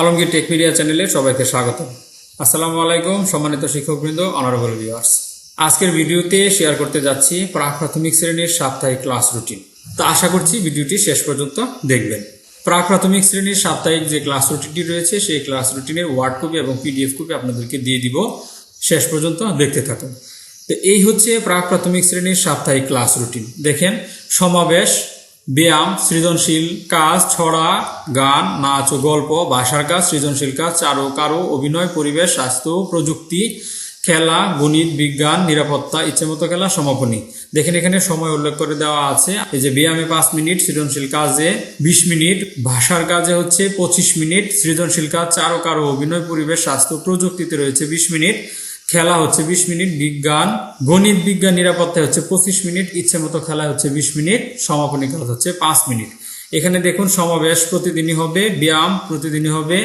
Alamgir take media চ্যানেলে সবাইকে স্বাগত আসসালামু আলাইকুম, সম্মানিত শিক্ষকবৃন্দ অনারেবল ভিউয়ার্স আজকের ভিডিওতে শেয়ার করতে যাচ্ছি প্রাক প্রাথমিক শ্রেণির সাপ্তাহিক ক্লাস রুটিন তো আশা করছি ভিডিওটি শেষ পর্যন্ত দেখবেন। প্রাক প্রাথমিক শ্রেণির সাপ্তাহিক যে ক্লাস রুটিনটি রয়েছে, সেই ক্লাস রুটিনের ওয়ার্ড কপি এবং পিডিএফ কপি আপনাদেরকে দিয়ে দিব। শেষ পর্যন্ত দেখতে থাকুন। তো এই হচ্ছে প্রাক প্রাথমিক শ্রেণির সাপ্তাহিক ক্লাস রুটিন দেখেন, সমাবেশ ব্যায়াম, সৃজনশীল কাজ, ছড়া, গান, নাচ ও গল্প, ভাষার কাজ, সৃজনশীল কাজ, চারু, কারও, অভিনয়, পরিবেশ, স্বাস্থ্য, প্রযুক্তি, খেলা, গণিত, বিজ্ঞান, নিরাপত্তা ইচ্ছেমতো খেলা, সমাপনী। দেখেন এখানে সময় উল্লেখ করে দেওয়া আছে। এই যে ব্যায়ামে পাঁচ মিনিট, সৃজনশীল কাজে বিশ মিনিট, ভাষার কাজে হচ্ছে পঁচিশ মিনিট, সৃজনশীল কাজ, চারু, কারও, অভিনয়, পরিবেশ, স্বাস্থ্য, প্রযুক্তিতে রয়েছে বিশ মিনিট। খেলা হচ্ছে বিশ মিনিট বিজ্ঞান, গণিত, বিজ্ঞান নিরাপত্তায় হচ্ছে পঁচিশ মিনিট, ইচ্ছে মতো খেলা হচ্ছে বিশ মিনিট, সমাপনী কাজ হচ্ছে পাঁচ মিনিট। এখানে দেখুন সমাবেশ প্রতিদিনই হবে, ব্যায়াম প্রতিদিনই হবে।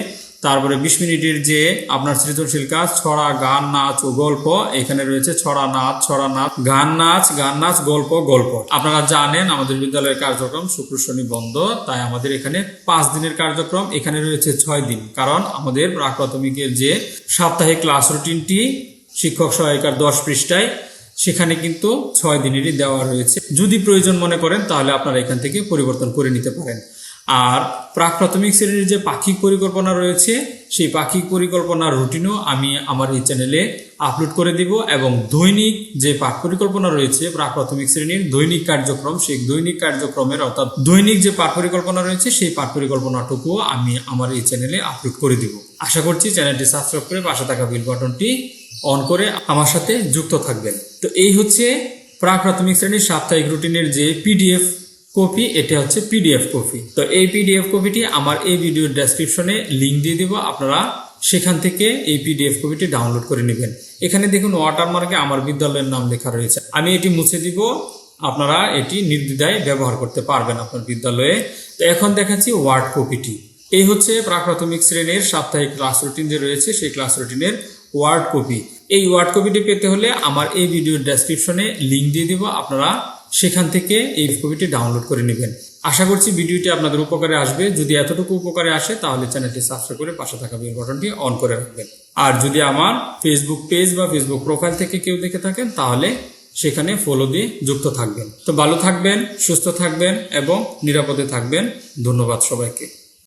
তারপরে বিশ মিনিটের যে আপনার সৃজনশীল কাজ, ছড়া, গান, নাচ ও গল্প, এখানে রয়েছে ছড়া, নাচ ছড়া, নাচ, গান নাচ গান, নাচ, গল্প গল্প। আপনারা জানেন আমাদের বিদ্যালয়ের কার্যক্রম শুক্র, শনি, বন্ধ, তাই আমাদের এখানে পাঁচ দিনের কার্যক্রম, এখানে রয়েছে ছয় দিন। কারণ আমাদের প্রাক প্রাথমিকের যে সাপ্তাহিক ক্লাস রুটিনটি শিক্ষক সহায়িকার দশ পৃষ্ঠায় সেখানে কিন্তু ছয় দিনেরই দেওয়া রয়েছে। যদি প্রয়োজন মনে করেন, তাহলে আপনারা এখান থেকে পরিবর্তন করে নিতে পারেন। আর প্রাক প্রাথমিক শ্রেণির যে পাখিক পরিকল্পনা রয়েছে, সেই পাখিক পরিকল্পনার রুটিনও আমি আমার এই চ্যানেলে আপলোড করে দিব এবং দৈনিক যে পাঠ পরিকল্পনা রয়েছে প্রাক প্রাথমিক শ্রেণির দৈনিক কার্যক্রম, সেই দৈনিক কার্যক্রমের অর্থাৎ দৈনিক যে পাঠ পরিকল্পনা রয়েছে, সেই পাঠ পরিকল্পনাটুকুও আমি আমার এই চ্যানেলে আপলোড করে দিব। আশা করছি চ্যানেলটি সাবস্ক্রাইব করে পাশে থাকা বিল বাটনটি অন করে আমার সাথে যুক্ত থাকবেন। তো এই হচ্ছে প্রাক প্রাথমিক শ্রেণির সাপ্তাহিক রুটিনের যে পিডিএফ কপি, এটা হচ্ছে পিডিএফ কপি। তো এই পিডিএফ কপিটি আমার এই ভিডিওর ডেসক্রিপশনে লিঙ্ক দিয়ে দিব, আপনারা সেখান থেকে এই পিডিএফ কপিটি ডাউনলোড করে নেবেন। এখানে দেখুন ওয়াটারমার্কে আমার বিদ্যালয়ের নাম লেখা রয়েছে। আমি এটি মুছে দিব, আপনারা এটি নির্দ্বিধায় ব্যবহার করতে পারবেন আপনার বিদ্যালয়ে। তো এখন দেখাচ্ছি ওয়ার্ড কপিটি। এই হচ্ছে প্রাক প্রাথমিক শ্রেণির সাপ্তাহিক ক্লাস রুটিন যে রয়েছে, সেই ক্লাস রুটিনের ওয়ার্ড কপি। এই ওয়ার্ড কপিটি পেতে হলে আমার এই ভিডিওর ডেসক্রিপশনে লিঙ্ক দিয়ে দিব, আপনারা সেখান থেকে এই কপিটি ডাউনলোড করে নেবেন। আশা করছি ভিডিওটি আপনাদের উপকারে আসবে। যদি এতটুকু উপকারে আসে, তাহলে চ্যানেলটি সাবস্ক্রাইব করে পাশে থাকা বেল বাটনটি অন করে রাখবেন। আর যদি আমার ফেসবুক পেজ বা ফেসবুক প্রোফাইল থেকে কেউ দেখে থাকেন, তাহলে সেখানে ফলো দিয়ে যুক্ত থাকবেন। তো ভালো থাকবেন, সুস্থ থাকবেন এবং নিরাপদে থাকবেন। ধন্যবাদ সবাইকে।